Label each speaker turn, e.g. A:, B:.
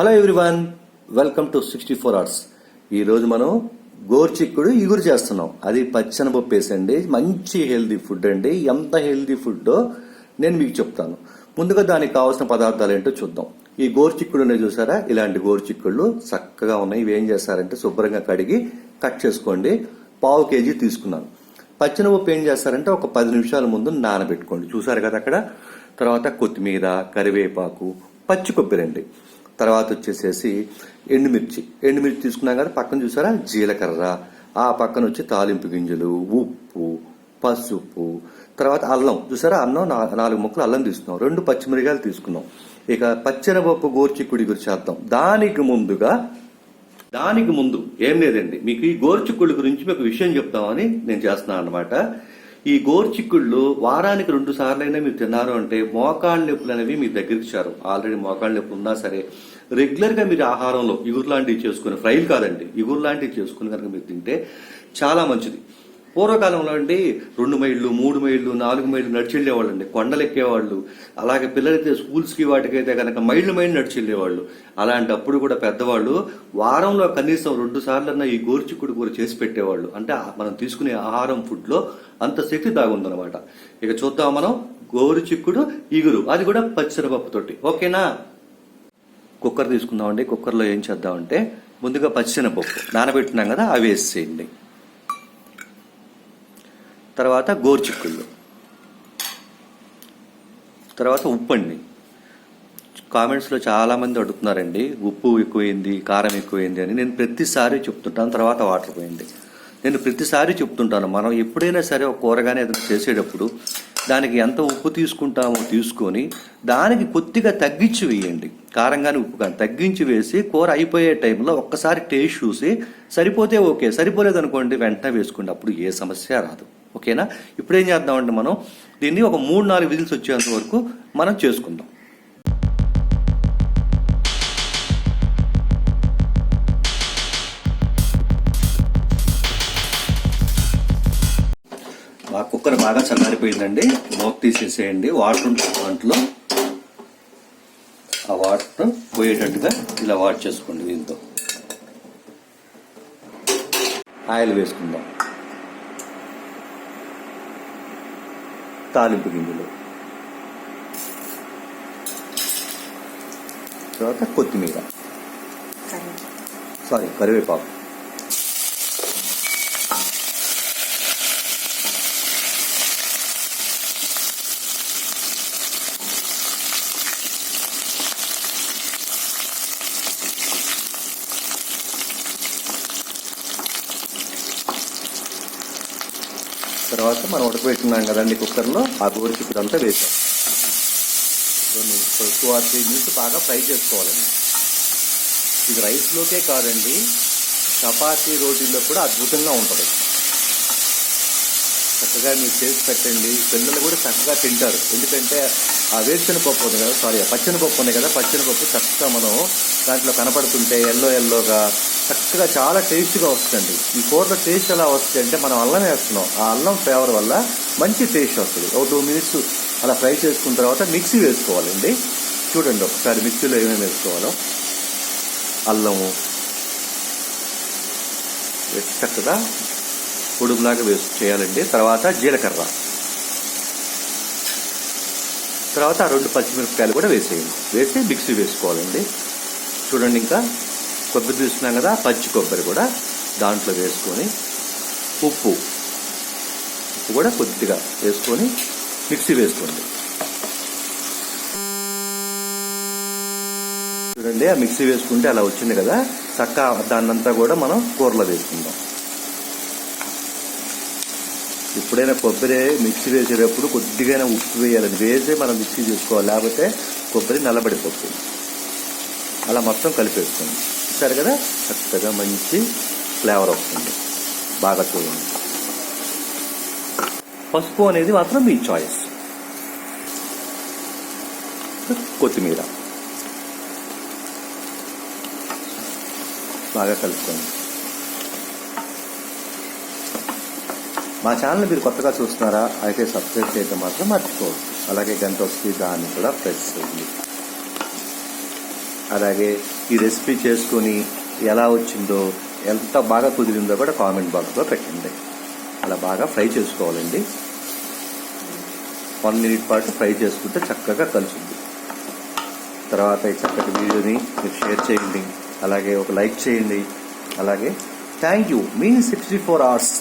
A: Hello everyone welcome to sixty four hours ఈరోజు మనం గోర్చిక్కుడు ఇగురు చేస్తున్నాం. అది పచ్చనపప్పు వేసండి మంచి హెల్దీ ఫుడ్ అండి. ఎంత హెల్దీ ఫుడ్డో నేను మీకు చెప్తాను. ముందుగా దానికి కావాల్సిన పదార్థాలు ఏంటో చూద్దాం. ఈ గోర్చిక్కుడు ఉన్నాయి చూసారా? ఇలాంటి గోర్చిక్కుళ్ళు చక్కగా ఉన్నాయి. ఇవి ఏం చేస్తారంటే శుభ్రంగా కడిగి కట్ చేసుకోండి. పావు కేజీ తీసుకున్నాను. పచ్చనపప్పు ఏం చేస్తారంటే ఒక పది నిమిషాల ముందు నానబెట్టుకోండి. చూసారు కదా అక్కడ? తర్వాత కొత్తిమీర కరివేపాకు పచ్చి కొబ్బరి అండి. తర్వాత వచ్చేసేసి ఎండుమిర్చి. ఎండుమిర్చి తీసుకున్నాం కదా పక్కన చూసారా? జీలకర్ర. ఆ పక్కన వచ్చి తాలింపు గింజలు ఉప్పు పసుపు తర్వాత అల్లం. చూసారా? అన్నం నాలుగు ముక్కలు అల్లం తీసుకున్నాం రెండు పచ్చిమిరకాయలు తీసుకున్నాం. ఇక పచ్చెనపప్పు గోర్చిక్కుడి గురించి చేద్దాం. దానికి ముందుగా దానికి ముందు ఏం లేదండి. మీకు ఈ గోర్చిక్కుడి గురించి మీకు విషయం చెప్తామని నేను చేస్తున్నాను అనమాట ఈ గోర్చిక్కుళ్ళు వారానికి రెండు సార్లైనా మీరు తిన్నారు అంటే మోకాళ్ళ నొప్పులు అనేవి మీ దగ్గరికి చేరు ఆల్రెడీ మోకాళ్ళ నొప్పులు ఉన్నా సరే రెగ్యులర్గా మీరు ఆహారంలో ఇగురు లాంటివి చేసుకుని ఫ్రైలు కాదండి ఇగురు లాంటివి చేసుకుని కనుక మీరు తింటే చాలా మంచిది. పూర్వకాలంలో అండి రెండు మైళ్ళు మూడు మైళ్ళు నాలుగు మైళ్ళు నడిచి వెళ్ళేవాళ్ళు అండి కొండలెక్కేవాళ్ళు. అలాగే పిల్లలైతే స్కూల్స్కి వాటికైతే కనుక మైళ్ళు మైళ్ళు నడిచి వెళ్ళేవాళ్ళు అలాంటప్పుడు కూడా పెద్దవాళ్ళు వారంలో కనీసం రెండు సార్లన్నా ఈ గోరుచిక్కుడు కూర చేసి పెట్టేవాళ్ళు. అంటే మనం తీసుకునే ఆహారం ఫుడ్లో అంత శక్తి దాగుందనమాట ఇక చూద్దాం మనం గోరుచిక్కుడు ఇగురు. అది కూడా పచ్చిశనగపప్పుతోటి. ఓకేనా? కుక్కర్ తీసుకుందామండి. కుక్కర్లో ఏం చేద్దామంటే ముందుగా పచ్చిశనగపప్పు నానబెట్టినాం కదా అవి వేసేయండి తర్వాత గోర్చిక్కుళ్ళు. తర్వాత ఉప్పు అండి కామెంట్స్లో చాలామంది అడుగుతున్నారండి ఉప్పు ఎక్కువైంది కారం ఎక్కువైంది అని. నేను ప్రతిసారి చెప్తుంటాను తర్వాత వాటర్ పోయింది. నేను ప్రతిసారి చెప్తుంటాను మనం ఎప్పుడైనా సరే ఒక కూరగానే ఏదైనా చేసేటప్పుడు దానికి ఎంత ఉప్పు తీసుకుంటామో తీసుకొని దానికి కొద్దిగా తగ్గించి వేయండి. కారం కానీ ఉప్పు కానీ తగ్గించి వేసి కూర అయిపోయే టైంలో ఒక్కసారి టేస్ట్ చూసి సరిపోతే ఓకే సరిపోలేదు అనుకోండి వెంటనే వేసుకోండి అప్పుడు ఏ సమస్య రాదు. ఓకేనా? ఇప్పుడు ఏం చేద్దామంటే మనం దీన్ని ఒక మూడు నాలుగు విజిల్స్ వచ్చేంత వరకు మనం చేసుకుందాం. మా కుక్కర్ బాగా చల్లారిపోయిందండి. మూత తీసేసేయండి. వాటర్ ఉంటుంది దాంట్లో. ఆ వాటర్ పోయేటట్టుగా ఇలా వాట్ చేసుకోండి దీంతో. ఆయిల్ వేసుకుందాం. తాలింపు గింజలు తర్వాత కొత్తిమీర. సారీ కరివేపాకు. తర్వాత మనం ఉడకబెట్టినాం కదండి కుక్కర్లో ఆ గోరికి ఇప్పుడంతా వేసాం. రెండు టూ ఆర్ త్రీ మినిట్స్ బాగా ఫ్రై చేసుకోవాలండి. ఇది రైస్లోకే కాదండి చపాతీ రోటీల్లో కూడా అద్భుతంగా ఉంటుంది. చక్కగా మీరు చేసి పెట్టండి. పిల్లలు కూడా చక్కగా తింటారు. ఎందుకంటే ఆ వేరుశెన పప్పు ఉంది కదా సారీ పచ్చని పప్పు ఉంది కదా పచ్చని పప్పు చక్కగా మనం దాంట్లో కనపడుతుంటే ఎల్లో ఎల్లోగా చక్కగా చాలా టేస్ట్గా వస్తుంది ఈ కూరలో టేస్ట్ ఎలా వస్తుంది అంటే మనం అల్లం వేస్తున్నాం. ఆ అల్లం ఫ్లేవర్ వల్ల మంచి టేస్ట్ వస్తుంది. ఒక టూ మినిట్స్ అలా ఫ్రై చేసుకున్న తర్వాత మిక్సీ వేసుకోవాలండి. చూడండి ఒకసారి మిక్సీలో ఏమేమి వేసుకోవాలో. అల్లము. చక్కగా పొడుగులాగా వేసు చేయాలండి. తర్వాత జీలకర్ర. తర్వాత ఆ రెండు పచ్చిమిరపకాయలు కూడా వేసేయండి. వేసి మిక్సీ వేసుకోవాలండి. చూడండి ఇంకా కొబ్బరి తీసుకున్నాం కదా పచ్చి కొబ్బరి కూడా దాంట్లో వేసుకొని ఉప్పు ఉప్పు కూడా కొద్దిగా వేసుకొని మిక్సీ వేసుకోండి. చూడండి ఆ మిక్సీ వేసుకుంటే అలా వచ్చింది కదా. చక్క దాన్నంతా కూడా మనం కూరలో వేసుకుందాం. ఎప్పుడైనా కొబ్బరి మిక్సీ వేసేటప్పుడు కొద్దిగా ఉప్పు వేయాలని వేసే మనం మిక్సీ చేసుకోవాలి. లేకపోతే కొబ్బరి నల్లబడిపోతుంది. అలా మొత్తం కలిపేస్తుంది చూసారు కదా? చక్కగా మంచి ఫ్లేవర్ వస్తుంది. బాగా చూడండి. పసుపు అనేది మాత్రం మీ చాయిస్. కొత్తిమీర. బాగా కలుపుకోండి. మా ఛానల్ మీరు కొత్తగా చూస్తున్నారా అయితే సబ్స్క్రైబ్ చేయడం మాత్రం మర్చిపోవద్దు. అలాగే గంట వస్తే దాన్ని కూడా ప్రెస్ చేయండి. అలాగే ఈ రెసిపీ చేసుకొని ఎలా వచ్చిందో ఎంత బాగా కుదిరిందో కూడా కామెంట్ బాక్స్లో పెట్టండి. అలా బాగా ఫ్రై చేసుకోవాలండి. వన్ మినిట్ పాటు ఫ్రై చేసుకుంటే చక్కగా కలుసుంది తర్వాత ఈ చక్కటి వీడియోని మీరు షేర్ చేయండి. అలాగే ఒక లైక్ చేయండి. అలాగే థ్యాంక్ యూ. మీ సిక్స్టీ ఫోర్ అవర్స్.